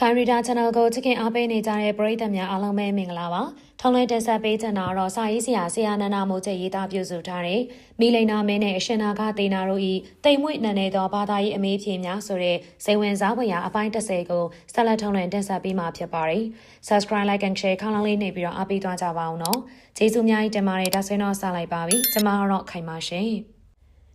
ခိုင်ရီတာ channel ကိုချစ်ခင်အားပေးနေကြတဲ့ပရိသတ်များအားလုံးပဲမင်္ဂလာပါ။ထုံးလွှင့်တင်ဆက်ပေးချင်တာတော့စာရေးဆရာဆရာနန္ဒမိုးကျရေးသားပြုစုထားတဲ့မိလိန်နာမင်းနဲ့အရှင်နာကဒေနာတို့ဤတိမ်မွေ့နံနေသောဘာသာရေးအမေးဖြေများဆိုတဲ့စိတ်ဝင်စားဖွယ်ရာအပိုင်း30ကိုဆက်လက်ထုံးလွှင့်တင်ဆက်ပေးမှာဖြစ်ပါတယ်။ Subscribe like and share ခေါင်းလောင်းလေးနှိပ်ပြီးတော့အားပေးသွားကြပါအောင်နော်။ကျေးဇူးအများကြီးတင်ပါတယ်ဒါဆိုရင်တော့စလိုက်ပါပြီ။ကျွန်မကတော့ခိုင်ပါရှင်။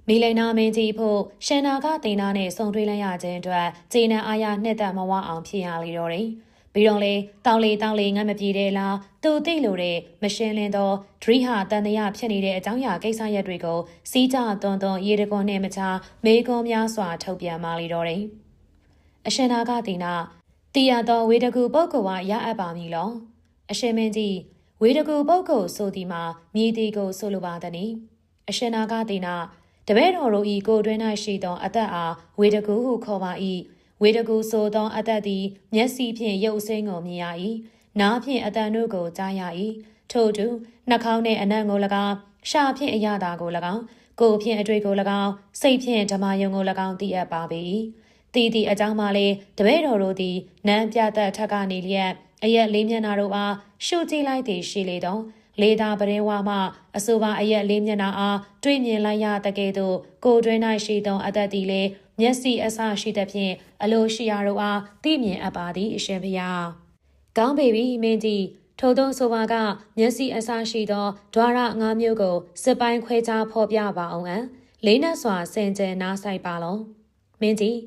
မီလိန်နာမင်းကြီးဖို့ရှင်နာကတင်နာနဲ့ဆုံတွေ့လိုက်ရခြင်းအတွက်ဂျေနန်အာရနှစ်သက်မဝအောင်ဖြစ်ရလေတော့တယ်။ပြီးတော့လေတောင်းလေတောင်းလေငတ်မပြေတဲ့လားသူသိလို့တဲ့မရှင်းလင်းသောဒရိဟာတန်တရာဖြစ်နေတဲ့အကြောင်းအရာကိစ္စရပ်တွေကိုစီးကြသွန်သွန်ရေတကွန်နဲ့မချမေကွန်များစွာထုတ်ပြန်มาလေတော့တယ်။အရှင်နာကတင်နာတီရတော်ဝေတကူပုဂ္ဂိုလ်ဝရအပ်ပါမည်လော။အရှင်မင်းကြီးဝေတကူပုဂ္ဂိုလ်ဆိုဒီမှာမြည်တီကိုဆိုလိုပါသည်။အရှင်နာကတင်နာ တပည့်တော်တို့ဤကိုတွင်၌ရှိသောအသက်အားဝေတကူဟုခေါ်ပါ၏ဝေတကူဆိုသောအသက်သည်မျက်စိဖြင့်ရုပ်စိမ်းကိုမြင်ရ၏နားဖြင့်အတန်တို့ကိုကြားရ၏ထို့သူနှာခေါင်းနှင့်အနံ့ကို၎င်းရှာဖြင့်အရသာကို၎င်းကိုယ်ဖြင့်အတွေ့ကို၎င်းစိတ်ဖြင့်ဓမ္မယုံကို၎င်းသိအပ်ပါပေ၏တည်သည့်အကြောင်းမှလည်းတပည့်တော်တို့သည်နန်းပြတ်ထက်ကနေလျက်အရက်လေးမျက်နှာတို့အားရှုကြည့်လိုက်သည်ရှိလေတော့ လေသာပရင်ဝါမှအဆိုပါအရက်လေးမျက်နှာအားတွေ့မြင်လိုက်ရတဲ့ကဲ့သို့ကိုတွင်၌ရှိသောအသက်သည်လည်းမျက်စိအစရှိသဖြင့်အလိုရှိရာတို့အားသိမြင်အပ်ပါသည်အရှင်ဖျား။ကောင်းပေပြီမင်းကြီးထို့သောဆိုပါကမျက်စိအစရှိသောဒွါရငါးမျိုးကိုစစ်ပိုင်းခွဲခြားဖော်ပြပါအောင်အံလေးနက်စွာစင်ကြယ်နားဆိုင်ပါလောမင်းကြီး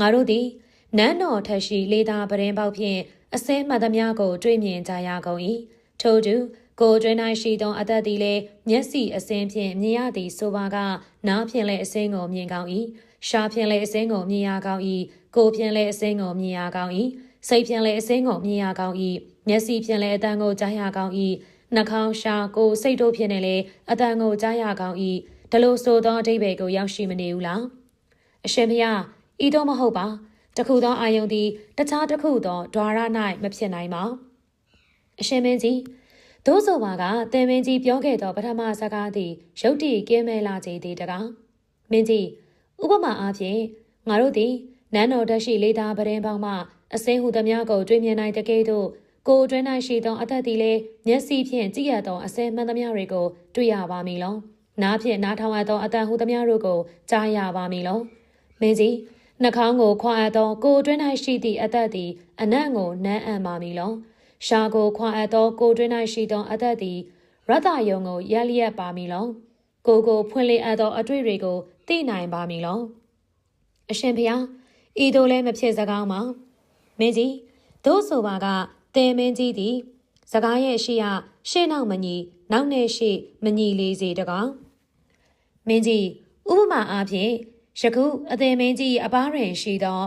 ငါတို့သည်နန်းတော်ထက်ရှိလေသာပရင်ပေါက်ဖြင့်အစင်းမှတ်သမျှကို တွေ့မြင်ကြရကုန်၏ ထို့သူကိုတွင်၌ရှိသောအသက်သည်လည်းမျက်စိအစင်းဖြင့်မြင်ရသည်ဆိုပါကနားဖြင့်လည်းအစင်းကိုမြင်ကောင်း၏ရှားဖြင့်လည်းအစင်းကိုမြင်ရကောင်း၏ကိုဖြင့်လည်းအစင်းကိုမြင်ရကောင်း၏စိတ်ဖြင့်လည်းအစင်းကိုမြင်ရကောင်း၏မျက်စိဖြင့်လည်းအတန်ကိုကြားရကောင်း၏နှာခေါင်းရှားကိုစိတ်တို့ဖြင့်လည်းအတန်ကိုကြားရကောင်း၏ဒါလို့ဆိုသောအဓိပ္ပာယ်ကိုရောက်ရှိမနေဘူးလားအရှင်ဖျားဤတော့မဟုတ်ပါတခုသောအာယုန်သည်တခြားတစ်ခုသောဓာရ၌မဖြစ်နိုင်ပါ အရှင်မင်းကြီးသို့ဆိုပါကတင်မင်းကြီးပြောခဲ့သောပထမစကားသည်ရုတ်တည်ကင်းမဲ့လာကြသည်တကားမင်းကြီးဥပမာအားဖြင့်ငါတို့သည်နန်းတော်တက်ရှိလေသာပရင်ပေါင်းမှအစင်းဟုသမျှကိုတွေ့မြင်နိုင်တဲ့ကဲ့သို့ကိုအတွင်း၌ရှိသောအသက်သည်လည်းမျက်စိဖြင့်ကြည့်ရသောအစဲမှန်သမျှတွေကိုတွေ့ရပါမည်လောနားဖြင့်နားထောင်ရသောအတန်ဟုသမျှတို့ကိုကြားရပါမည်လောမင်းကြီးနှာခေါင်းကိုခွာအပ်သောကိုအတွင်း၌ရှိသည့်အသက်သည်အနံ့ကိုနမ်းအံ့ပါမည်လော ရှာကိုခွာအပ်သောကိုတွင်း၌ရှိသောအသက်သည်ရတယုံကိုရက်လျက်ပါမည်လောကိုကိုဖွင့်လင်းအပ်သောအတွေ့တွေကိုသိနိုင်ပါမည်လောအရှင်ဖျားဤတို့လည်းမဖြစ်စကားမှာမင်းကြီးတို့ဆိုပါကတင်မင်းကြီးသည် စကားရဲ့ရှိရရှေ့နောက်မညီနောက်နဲ့ရှေ့မညီလေးစေတကားမင်းကြီးဥပမာအားဖြင့်ယခုအသေးမင်းကြီးအပားရင်ရှိသော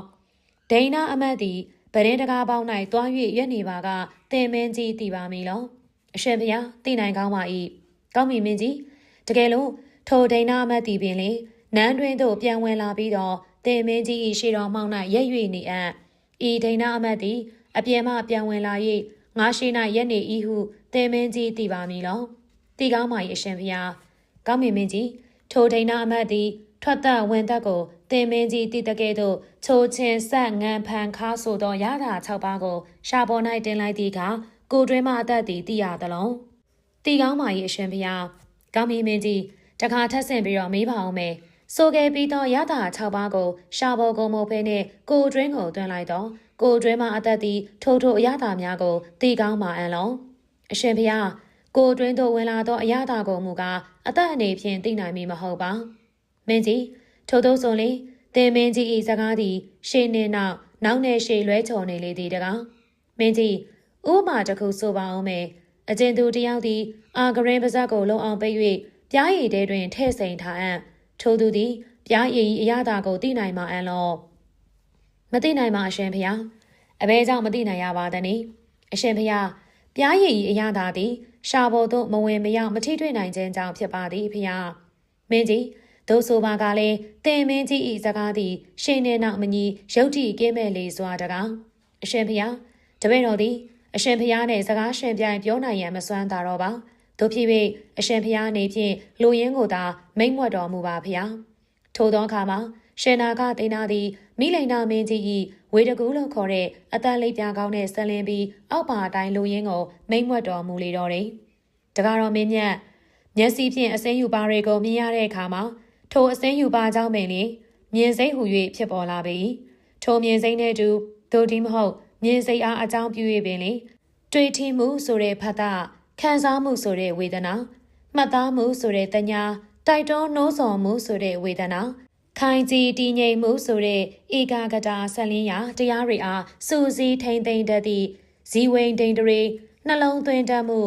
ဒိနာအမတ်သည် ဗရင်တကားပေါင်း၌တွား၍ရက်နေပါကတင်မင်းကြီးတည်ပါမည်လောအရှင်ဖျားသိနိုင်ကောင်းပါ၏ကောင်းပြီမင်းကြီးတကယ်လို့ထိုဒိနာအမတ်သည်ပင်လေနန်းတွင်သို့ပြန်ဝင်လာပြီးတော့တင်မင်းကြီး၏ရှေတော်မှောက်၌ရက်၍နေအံ့ဤဒိနာအမတ်သည်အပြင်မှပြန်ဝင်လာ၍ငါရှိ၌ရက်နေ၏ဟုတင်မင်းကြီးတည်ပါမည်လောတည်ကောင်းပါ၏အရှင်ဖျားကောင်းပြီမင်းကြီးထိုဒိနာအမတ်သည် ထွက်သက်ဝင်သက်ကိုတင်မင်းကြီးတည်တကဲ့သို့ချိုချင်းဆက်ငံဖန်ခါဆိုသောရတာ၆ပါးကို ရှာပေါ်၌တင်လိုက်သည့်အခါကိုတွင်းမှအသက်သည်တည်ရသလုံးတီကောင်းမာ၏အရှင်ဖျားကောင်းမင်းမင်းကြီးတခါထပ်ဆင့်ပြီးတော့မေးပါအောင်မယ်ဆိုခဲ့ပြီးသောရတာ၆ပါးကိုရှာပေါ်ကုန်မဖဲနှင့်ကိုတွင်းကိုတွင်းလိုက်တော့ကိုတွင်းမှအသက်သည်ထိုးထိုးအရတာများကိုတီကောင်းမာအံလုံးအရှင်ဖျားကိုတွင်းသို့ဝင်လာသောအရတာကိုမူကားအသက်အနေဖြင့်သိနိုင်မည်မဟုတ်ပါ မင်းကြီးထို့သောဆိုလေတင်မင်းကြီး၏စကားသည်ရှေနေနောက်နောက်နဲ့ရှေလွဲချော်နေလေသည်တကားမင်းကြီးဥမာတစ်ခုဆိုပါအောင်မယ်အကျဉ်သူတယောက်သည်အာဂရင်ပါဇက်ကိုလုံအောင်ပိတ်၍ပြားရည်တဲတွင်ထဲ့စိန်ထားအံ့ထိုသူသည်ပြားရည်အရသာကိုသိနိုင်မှအံ့လောမသိနိုင်မှအရှင်ဖျားအဘဲကြောင့်မသိနိုင်ရပါသနည်းအရှင်ဖျားပြားရည်အရသာသည်ရှာပေါ်သို့မဝင်မရောက်မထိတွေ့နိုင်ခြင်းကြောင့်ဖြစ်ပါသည်ဖျားမင်းကြီး ဒို့ဆိုပါကလည်းတင်မင်းကြီးဤစကားသည်ရှင်းနေနောက်မညီရုတ်တိကင်းမဲ့လေစွာတကားအရှင်ဖျားတပည့်တော်သည်အရှင်ဖျားနှင့်စကားရှင်ပြိုင်ပြောနိုင်ရန်မစွမ်းသာတော့ပါတို့ဖြစ်၍အရှင်ဖျားအနေဖြင့်လူရင်းကိုသာမိမ့်မွတ်တော်မူပါဖျားထို့သောအခါမှာရှင်နာကတိနာသည်မိလိန်နာမင်းကြီး၏ဝေတကူလို့ခေါ်တဲ့အတန်လေးပြားကောင်းနဲ့ဆက်လင်းပြီးအောက်ပါအတိုင်းလူရင်းကိုမိမ့်မွတ်တော်မူလေတော့တယ်။တကားတော်မင်းမြတ်မျက်စိဖြင့်အစင်းယူပါတွေကိုမြင်ရတဲ့အခါမှာ ထိုအစင်းယူပါကြောင့်ပင်လေမြင်စိတ်ဟူ၍ဖြစ်ပေါ်လာပေ။ထိုမြင်စိတ်နဲ့တူဒိုဒီမဟုတ်မြင်စိတ်အားအကြောင်းပြု၍ပင်လေတွေ့ထီမှုဆိုတဲ့ဖတ်တာခံစားမှုဆိုတဲ့ဝေဒနာမှတ်သားမှုဆိုတဲ့တညာတိုက်တွန်းနှိုးဆော်မှုဆိုတဲ့ဝေဒနာခိုင်ကြီးတည်ငြိမ်မှုဆိုတဲ့ဧကာဂတာဆက်လင်းရာတရားတွေအားစူးစီးထိမ့်သိမ့်တတ်သည့်ဇီဝိန်ဒိန်တရေနှလုံးသွင်းတတ်မှု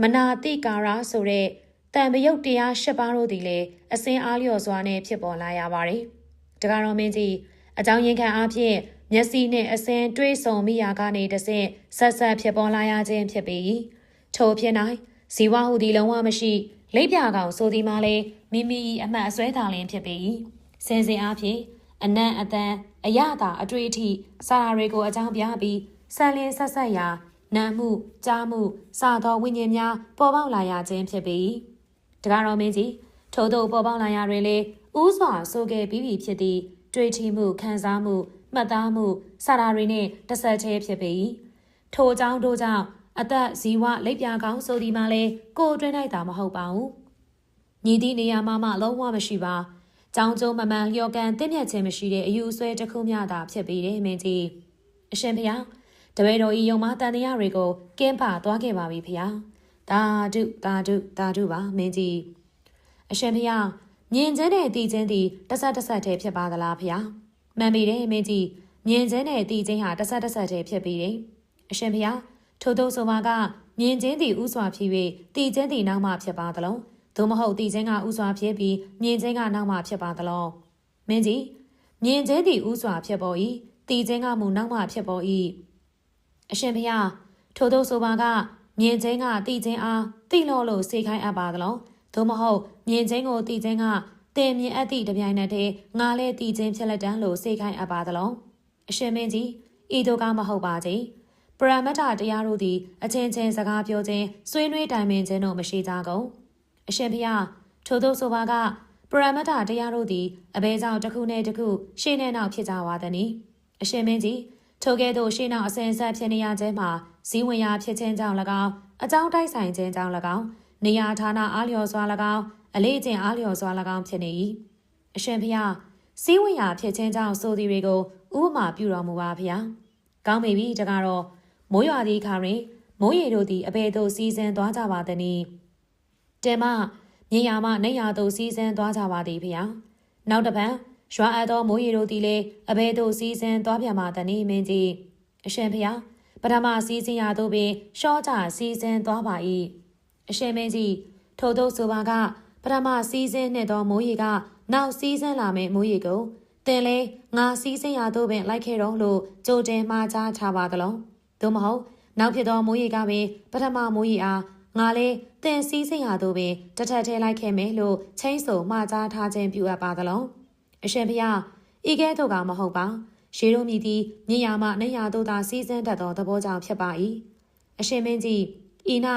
မနာတိကာရဆိုတဲ့ တန်ပယုတ်တရား၈ပါးတို့သည်လည်းအစင်းအားလျော်စွာနဲ့ဖြစ်ပေါ်လာရပါတယ်။တကားတော်မင်းကြီးအကြောင်းရင်းခံအားဖြင့်မျက်စိနှင့်အစင်းတွေးဆုံမိရာကနေတဆင့်ဆက်ဆက်ဖြစ်ပေါ်လာရခြင်းဖြစ်ပေ၏ထို့ဖြစ်၌ဇီဝဟုသည်လုံးဝမရှိလိပ်ပြကောင်ဆိုသည်မှလည်းမိမိ၏အမှတ်အစွဲသာလင်းဖြစ်ပေ၏စင်စင်အားဖြင့်အနံ့အတန်အရသာအတွေ့အထိစာရာတွေကိုအကြောင်းပြပြီးဆန်လင်းဆက်ဆက်ရာနာမှုကြားမှုစသောဝိညာဉ်များပေါ်ပေါက်လာရခြင်းဖြစ်ပေ၏ တကားတော်မင်းကြီးထို့သောပေါ်ပေါက်လာရတွင်လေဥစွာဆိုခဲ့ပြီးပြီဖြစ်သည့်တွေ့ထိမှုခံစားမှုမှတ်သားမှုစာရာတွေနှင့်တဆက်တည်းဖြစ်ပေ၏ထိုအကြောင်းတို့ကြောင့်အသက်ဇီဝလိပ်ပြာကောင်းဆိုဒီမှာလဲကိုအတွင်းလိုက်တာမဟုတ်ပါဘူးညီသည့်နေရာမှာမှလုံးဝမရှိပါကြောင်းကျုံမမှန်လျော်ကန်တင့်မြတ်ခြင်းမရှိတဲ့အယူဆွဲတစ်ခုမျှသာဖြစ်ပြီးတယ်မင်းကြီးအရှင်ဖျားတပည့်တော်ဤယုံမတန်တရားတွေကိုကင်းပါသွားခဲ့ပါပြီဖျား တာဒုတာဒုတာဒုပါမင်းကြီးအရှင်ဖျားမြင်ခြင်းနဲ့တည်ခြင်းသည်တဆက်တဆက်တည်းဖြစ်ပါသလားဖျားမှန်ပြီတယ်မင်းကြီးမြင်ခြင်းနဲ့တည်ခြင်းဟာတဆက်တဆက်တည်းဖြစ်ပြီးတယ်အရှင်ဖျားထို့သောဆိုပါကမြင်ခြင်းသည်ဥစွာဖြစ်၍တည်ခြင်းသည်နောက်မှဖြစ်ပါသလုံးသို့မဟုတ်တည်ခြင်းကဥစွာဖြစ်ပြီးမြင်ခြင်းကနောက်မှဖြစ်ပါသလုံးမင်းကြီးမြင်ခြင်းသည်ဥစွာဖြစ်ပေါ်၏တည်ခြင်းကမူနောက်မှဖြစ်ပေါ်၏အရှင်ဖျားထို့သောဆိုပါက မြင်ခြင်းကတည်ခြင်းအားတိလို့လို့စေခိုင်းအပ်ပါသလုံးသို့မဟုတ်မြင်ခြင်းကိုတည်ခြင်းကတင်မြင်အပ်သည့်တပြိုင်နက်တည်းငါလည်းတည်ခြင်းဖြစ်လက်တန်းလို့စေခိုင်းအပ်ပါသလုံးအရှင်မင်းကြီးဤတို့ကမဟုတ်ပါကြီးပရမတ္ထတရားတို့သည်အချင်းချင်းစကားပြောခြင်းဆွေးနွေးတိုင်ပင်ခြင်းတို့မရှိကြကုန်အရှင်ဖျားထို့သောဆိုပါကပရမတ္ထတရားတို့သည်အဘဲကြောင့်တစ်ခုနဲ့တစ်ခုရှေ့နဲ့နောက်ဖြစ်ကြပါသည်။အရှင်မင်းကြီးထိုကဲ့သို့ရှေ့နောက်အစဉ်ဆက်ဖြစ်နေရခြင်းမှာ ဇီးဝင်ရာဖြစ်ခြင်းကြောင့်၎င်းအကြောင်းတိုက်ဆိုင်ခြင်းကြောင့်၎င်းနေရာဌာနအားလျော်စွာ၎င်းအလေးကျင့်အားလျော်စွာ၎င်းဖြစ်နေ၏အရှင်ဖျားစည်းဝင်ရာဖြစ်ခြင်းကြောင့်ဆိုသည်တွေကိုဥပမာပြုတော်မူပါဖျားကောင်းပြီတကားတော့မိုးရွာသည့်အခါတွင်မိုးရေတို့သည်အဘယ်သို့စီးဆင်းသွားကြပါသနည်းတဲမမြေယာမှနေရာသို့စီးဆင်းသွားကြပါသည်ဖျားနောက်တစ်ပံရွာအပ်သောမိုးရေတို့သည်လည်းအဘယ်သို့စီးဆင်းသွားပြန်ပါသနည်းမင်းကြီးအရှင်ဖျား ပထမစီးဆင်းရာသို့ပင်ရှော့ချစီးဆင်းသွားပါ၏အရှင်မင်းကြီးထို့သောဆိုပါကပထမစီးဆင်းနှင့်သောမိုးရေကနောက်စီးဆင်းလာမယ့်မိုးရေကိုတင်လဲငါစီးဆင်းရာသို့ပင်လိုက်ခဲ့တော့လို့ကြိုတင်မှားချချပါသလုံးသို့မဟုတ်နောက်ဖြစ်သောမိုးရေကပင်ပထမမိုးရေအားငါလဲတင်စည်းစိမ်ရာသို့ပင်တထက်ထဲလိုက်ခဲ့မယ်လို့ချင်းဆိုမှားကြားထားခြင်းပြုအပ်ပါသလုံးအရှင်ဖျားဤကဲ့သို့ကမဟုတ်ပါ ရှေးတို့မြည်သည်မြင်ရမှနေရသို့သာစီးစင်းတတ်သောသဘောကြောင့်ဖြစ်ပါ၏အရှင်မင်းကြီးဤ၌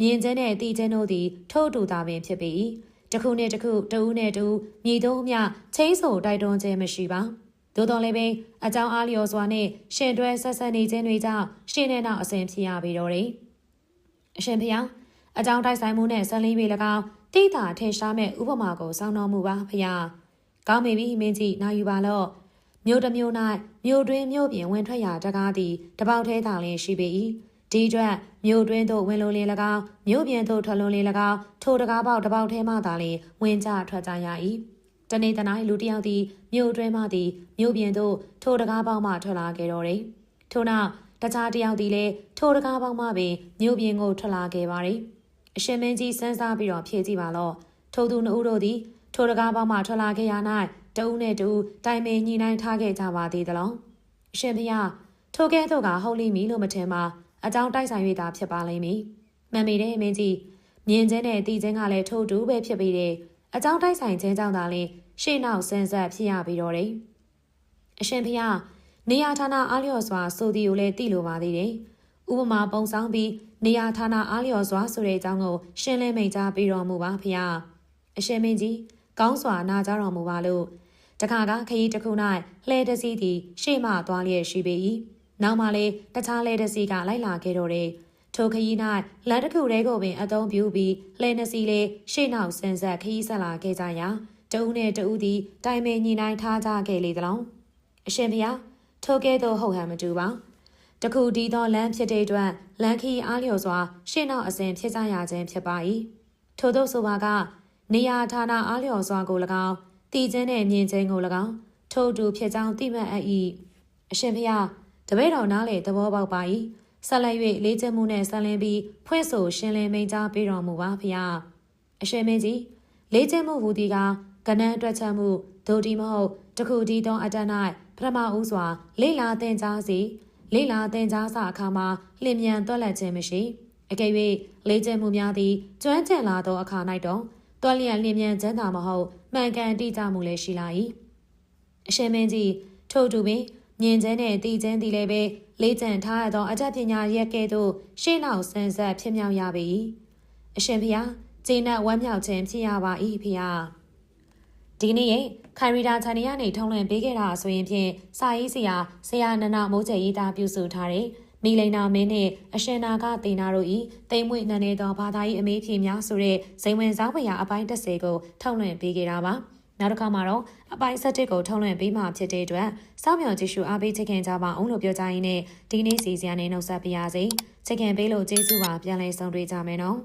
မြင်ခြင်းနှင့်တည်ခြင်းတို့သည်ထို့တူသာပင်ဖြစ်ပေ၏တခုနှင့်တခုတဦးနှင့်တဦးမြည်တို့မျှချင်းဆိုတိုက်တွန်းခြင်းမရှိပါသို့တော်လည်းပင်အကြောင်းအားလျော်စွာနှင့်ရှင်တွဲဆက်ဆက်နေခြင်းတွေကြောင့်ရှင်နဲ့နောက်အစဉ်ဖြစ်ရပေတော့တယ်။အရှင်ဖျောင်းအကြောင်းတိုက်ဆိုင်မှုနဲ့ဆန်လင်းပေ၎င်းတိတာထင်ရှားမဲ့ဥပမာကိုစောင်းတော်မူပါဖျား။ကောင်းပြီမင်းကြီးနာယူပါလော့။ မြို့တစ်မြို့၌မြို့တွင်မြို့ပြင်ဝင်ထွက်ရာတကားသည်တပေါက်ထဲသာလျှင်ရှိပေ၏။ဒီအတွက်မြို့တွင်သို့ဝင်လိုလင်း၎င်းမြို့ပြင်သို့ထွက်လွန်လင်း၎င်းထိုတကားပေါက်တပေါက်ထဲမှသာလျှင်ဝင်ကြထွက်ကြရ၏။တနေ့တနိုင်လူတယောက်သည်မြို့တွင်းမှသည်မြို့ပြင်သို့ထိုတကားပေါက်မှထွက်လာခဲ့တော်တယ်။ထို့နောက်တခြားတယောက်သည်လည်းထိုတကားပေါက်မှပင်မြို့ပြင်ကိုထွက်လာခဲ့ပါသည်။အရှင်မင်းကြီးစမ်းစားပြီးတော့ဖြေကြည့်ပါလော့။ထိုသူနှစ်ဦးတို့သည်ထိုတကားပေါက်မှထွက်လာခဲ့ရ၌ တဦးနဲ့တဦးတိုင်ပင်ညှိနှိုင်းထားခဲ့ကြပါသေးသလား။အရှင်ဖျားထိုကဲ့သို့ကဟုတ်လိမ့်မည်လို့မထင်ပါအကြောင်းတိုက်ဆိုင်၍သာဖြစ်ပါလိမ့်မည်။မှန်ပြီတဲ့မင်းကြီးမြင်ခြင်းနဲ့တည်ခြင်းကလည်းထို့တူပဲဖြစ်ပြီးတဲ့အကြောင်းတိုက်ဆိုင်ခြင်းကြောင့်သာလျှင်ရှေ့နောက်ဆန်းဆက်ဖြစ်ရပြီးတော့တယ်။အရှင်ဖျားနေရာဌာနအားလျော်စွာဆိုသည်ကိုလည်းသိလိုပါသေးတယ်။ဥပမာပုံဆောင်ပြီးနေရာဌာနအားလျော်စွာဆိုတဲ့အကြောင်းကိုရှင်းလင်းမိန့်ကြားပေးတော်မူပါဖျား။အရှင်မင်းကြီးကောင်းစွာနာကြားတော်မူပါလို့ တခါကခရီးတစ်ခု၌လှဲတစ်စီးသည်ရှေ့မှသွားလျက်ရှိပေ၏နောက်မှလည်းတခြားလှဲတစ်စီးကလိုက်လာခဲ့တော့တယ်ထိုခရီး၌လမ်းတစ်ခုတည်းကိုပင်အသုံးပြုပြီးလှဲနှစ်စီးလေးရှေ့နောက်ဆင်းဆက်ခရီးဆက်လာခဲ့ကြရာတဦးနှင့်တဦးသည်တိုင်ပင်ညီနိုင်ထားကြခဲ့လေသလုံးအရှင်ဖေဟာထိုကဲ့သို့ဟုတ်ဟန်မတူပါတခုဒီသောလမ်းဖြစ်တဲ့အတွက်လမ်းခီအားလျော်စွာရှေ့နောက်အစဉ်ဖြစ်ကြရခြင်းဖြစ်ပါ၏ထို့သောဆိုပါက နေရာဌာနအားလျော်စွာကို၎င်း တည်ခြင်းနဲ့မြင်ခြင်းကို၎င်းထို့တူဖြစ်ကြောင်းသိမှတ်အပ်၏အရှင်ဖေဟာတပည့်တော်နားလေသဘောပေါက်ပါ၏ဆက်လက်၍လေးကျမှုနဲ့ဆက်လင်းပြီးဖွင့်ဆိုရှင်းလင်းမိန့်ကြားပေးတော်မူပါဖေဟာအရှင်မင်းကြီးလေးကျမှုဟူသည်ကကဏ္ဍအတွက်ချက်မှုဒိုတီမဟုတ်တခုဒီသောအတန်း၌ပထမဦးစွာလေလာသင်ကြားစီလေလာသင်ကြားစာအခါမှာလျင်မြန်တွက်လက်ခြင်းမရှိအကယ်၍လေးကျမှုများသည်ကျွမ်းကျင်လာသောအခါ၌တော့ တွက်လျက်လျင်မြန်ခြင်းသာမဟုတ်မှန်ကန်တိကျမှုလည်းရှိလာ၏အရှင်မင်းကြီးထို့တူပင်မြင်ခြင်းနဲ့တည်ခြင်းသည်လည်းပဲလေးကျန်ထားရသောအတတ်ပညာရက်ကဲ့သို့ရှေ့နောက်ဆန်းဆက်ဖြစ်မြောက်ရပေ၏အရှင်ဖျားဂျင်းနဲ့ဝမ်းမြောက်ခြင်းဖြစ်ရပါ၏ဖျားဒီနေ့ရဲ့ခိုင်ရီတာချန်နီကနေထုံးလွှင့်ပေးခဲ့တာဆိုရင်ဖြင့်စာရေးဆရာဆရာနနမိုးကျရေးသားပြုစုထားတဲ့ မီလိန်နာမင်းနဲ့အရှင်နာကတေနာတို့ဤတိမ်မွေ့နန်းနေသောဘာသာရေးအမေးဖြေများဆိုတဲ့ဇိမ်ဝင်စားဖွယ်ရာအပိုင်း30ကိုထုံးလွှင့်ပေးခဲ့တာပါနောက်တစ်ခါမှာတော့အပိုင်း7ကိုထုံးလွှင့်ပေးမှဖြစ်တဲ့အတွက်စောင့်မျှော်ကြည့်ရှုအားပေးချခင်ကြပါအောင်လို့ပြောကြရင်းနဲ့ဒီနေ့စီစဉ်ရနေနှုတ်ဆက်ပြရစီချခင်ပေးလို့ကျေးဇူးပါပြန်လည်ဆောင်တွေ့ကြမယ်နော်